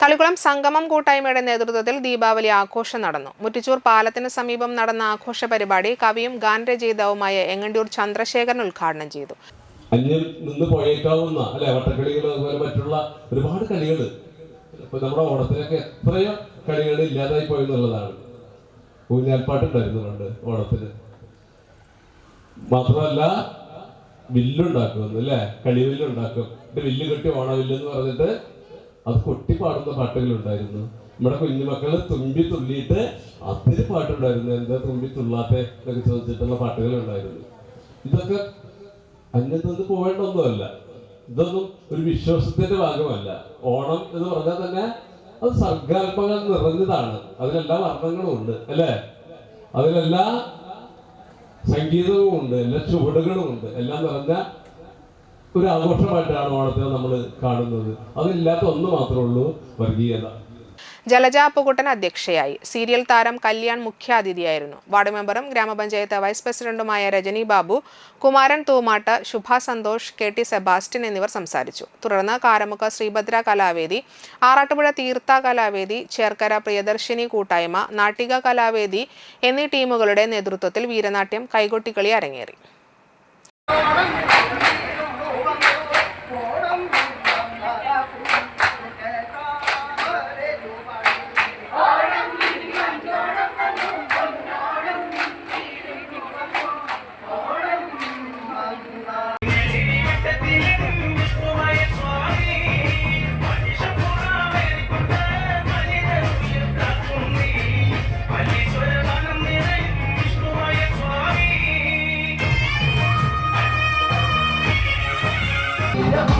തളിക്കുളം സംഗമം കൂട്ടായ്മയുടെ നേതൃത്വത്തിൽ ദീപാവലി ആഘോഷം നടന്നു. മുറ്റിച്ചൂർ പാലത്തിന് സമീപം നടന്ന ആഘോഷ പരിപാടി കവിയും ഗാനരചയിതാവുമായ എങ്ങണ്ടിയൂർ ചന്ദ്രശേഖരൻ ഉദ്ഘാടനം ചെയ്തു. അന്യം നിന്ന് പോയേക്കാവുന്ന മറ്റുള്ള ഒരുപാട് കളികൾ നമ്മുടെ എത്രയോ കളികൾ ഇല്ലാതായി ഓണത്തിന്. മാത്രമല്ല വില്ലുണ്ടാക്കും അല്ലേ? കളിവില്ലുണ്ടാക്കും വില്ല് കെട്ടി ഓണവില്ലെന്ന് പറഞ്ഞിട്ട് അത് കൊട്ടി പാടുന്ന പാട്ടുകളുണ്ടായിരുന്നു നമ്മുടെ കുഞ്ഞുമക്കൾ തുമ്പി തുള്ളിയിട്ട് അതിന് പാട്ടുണ്ടായിരുന്നു. എന്താ തുമ്പി തുള്ളാത്ത എന്നൊക്കെ ചോദിച്ചിട്ടുള്ള പാട്ടുകളുണ്ടായിരുന്നു ഇതൊക്കെ അന്യത്ത് പോവേണ്ട ഒന്നുമല്ല ഇതൊന്നും ഒരു വിശ്വാസത്തിന്റെ ഭാഗമല്ല. ഓണം എന്ന് പറഞ്ഞാൽ തന്നെ അത് സർഗാത്മക നിറഞ്ഞതാണ്. അതിലെല്ലാ വർണങ്ങളും ഉണ്ട് അല്ലേ? അതിലെല്ലാ സംഗീതവും ഉണ്ട് എല്ലാ ചുവടുകളും ഉണ്ട്. എല്ലാം നിറഞ്ഞ ഒരു ആഘോഷമായിട്ടാണ് ഓണത്തെ നമ്മൾ കാണുന്നത്. അതില്ലാത്ത ഒന്ന് മാത്രമേ ഉള്ളൂ വർഗീയത. ജലജ അപ്പുകുട്ടൻ അധ്യക്ഷയായി. സീരിയൽ താരം കല്യാൺ മുഖ്യാതിഥിയായിരുന്നു. വാർഡ് മെമ്പറും ഗ്രാമപഞ്ചായത്ത് വൈസ് പ്രസിഡന്റുമായ രജനി ബാബു കുമാരൻ തൂമാട്ട് ശുഭ സന്തോഷ് കെ ടി സെബാസ്റ്റ്യൻ എന്നിവർ സംസാരിച്ചു. തുടർന്ന് കാരമുഖ ശ്രീഭദ്ര കലാവേദി ആറാട്ടുപുഴ തീർത്ഥ കലാവേദി ചേർക്കര പ്രിയദർശിനി കൂട്ടായ്മ നാട്ടിക കലാവേദി എന്നീ ടീമുകളുടെ നേതൃത്വത്തിൽ വീരനാട്യം കൈകൊട്ടിക്കളി അരങ്ങേറി. Yeah.